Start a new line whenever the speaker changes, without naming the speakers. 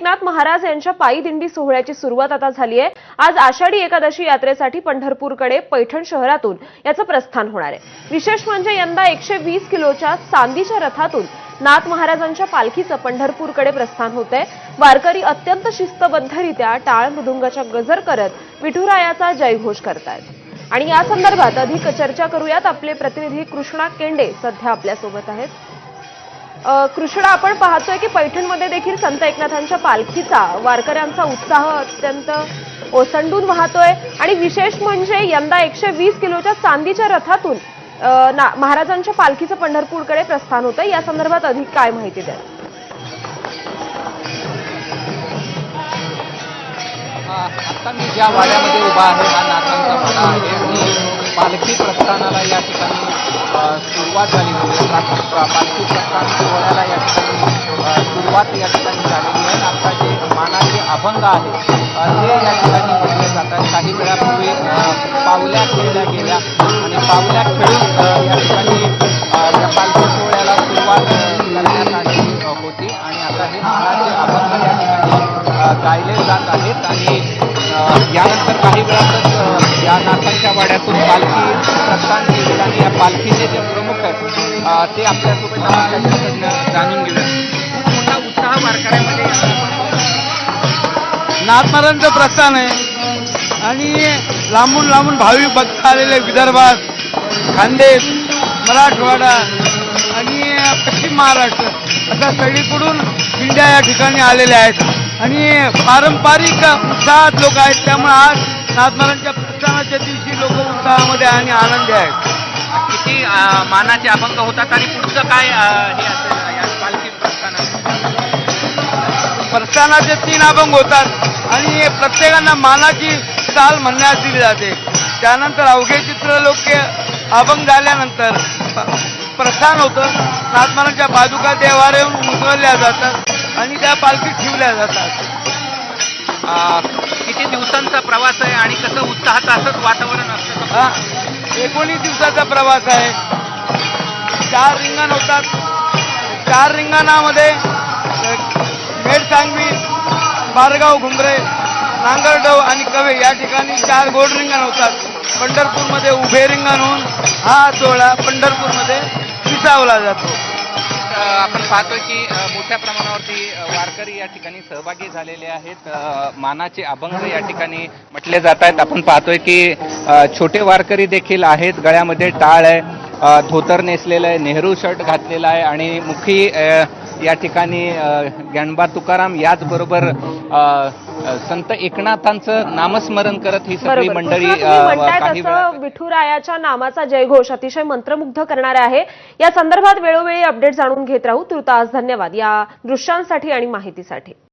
एकनाथ महाराज यांच्या पायी दिंडी सोहळ्याची सुरुवात आता झाली आहे. आज आषाढी एकादशी यात्रेसाठी पंढरपूरकडे पैठण शहरातून याचं प्रस्थान होणार आहे. विशेष म्हणजे यंदा एकशे वीस किलोच्या चांदीच्या रथातून नाथ महाराजांच्या पालखीचं पंढरपूरकडे प्रस्थान होत आहे. वारकरी अत्यंत शिस्तबद्धरित्या टाळ मृदुंगाच्या गजर करत विठुरायाचा जयघोष करतायत. आणि या संदर्भात अधिक चर्चा करूयात. आपले प्रतिनिधी कृष्णा केंडे सध्या आपल्यासोबत आहेत. कृष्णा आपण पाहतोय की पैठणमध्ये देखील संत एकनाथांच्या पालखीचा वारकऱ्यांचा उत्साह अत्यंत ओसंडून वाहतोय. आणि विशेष म्हणजे यंदा एकशे वीस किलोच्या चांदीच्या रथातून महाराजांच्या पालखीचं पंढरपूरकडे प्रस्थान होतंय या संदर्भात अधिक काय माहिती द्या
आता मी ज्या वाड्यामध्ये उभा आहे हा नाथांचा वाडा आहे. पालखी प्रस्थानाला या ठिकाणी सुरुवात झाली म्हणजे पालखी प्रस्थान सोहळ्याला या ठिकाणी सुरुवात या ठिकाणी झालेली आहे. आता जे मानाचे अभंग आहे ते या ठिकाणी म्हटले जातात. काही वेळापूर्वी अ, पावल्या खेळल्या गेल्या. आणि पावल्या ते आपल्यासोबत जाणून गेलं मोठा उत्साह वारकऱ्यामध्ये
नाथमारांचं प्रस्थान आहे. आणि लांबून लांबून भाविक भक्त आलेले विदर्भात खानदेश मराठवाडा आणि पश्चिम महाराष्ट्र अशा सगळीकडून इंडिया या ठिकाणी आलेल्या आहेत. आणि पारंपरिक उत्साहात लोक आहेत त्यामुळे आज नाथमारांच्या प्रस्थानाच्या दिवशी लोक उत्साहामध्ये आणि आनंदी आहेत.
मानाचे अभंग होतात आणि पुढचं काय हे असेल या पालखी प्रस्थानात
प्रस्थानाचे तीन अभंग होतात आणि प्रत्येकांना मानाची चाल म्हणण्यात दिली जाते. त्यानंतर अवघे चित्रलोक्य अभंग झाल्यानंतर प्रस्थान होतं. नाथमानाच्या पादुका देवार येऊन उचलल्या जातात आणि त्या पालखीत ठेवल्या जातात.
किती दिवसांचा प्रवास आहे आणि कसं उत्साहाचं असंच वातावरण असतं?
हा. एकोणीस दिवसाचा प्रवास आहे. चार रिंगण होतात. चार रिंगणामध्ये मेड सांगवी बारगाव घुमरे नांगरडव आणि कवे या ठिकाणी चार गोड रिंगण होतात. पंढरपूरमध्ये उभे रिंगण होऊन हा सोहळा पंढरपूरमध्ये विसावला जातो.
आपण पाहतोय की मोठ्या प्रमाणावरती वारकरी या ठिकाणी सहभागी झालेले आहेत. मानाचे अभंग या ठिकाणी म्हटले जात आहेत. आपण पाहतोय की छोटे वारकरी देखील आहेत. गळ्यामध्ये टाळ आहे. धोतर नेसलेलं आहे. नेहरू शर्ट घातलेला आहे. आणि मुखी या ठिकाणी ज्ञानबा तुकाराम याचबरोबर संत एकनाथांचं नामस्मरण करत ही सगळी मंडळी
विठुरायाच्या नामाचा जयघोष अतिशय मंत्रमुग्ध करणारा आहे. या संदर्भात वेळोवेळी अपडेट जाणून घेत राहू. तुर्तास धन्यवाद. या दृश्यांसाठी आणि माहितीसाठी.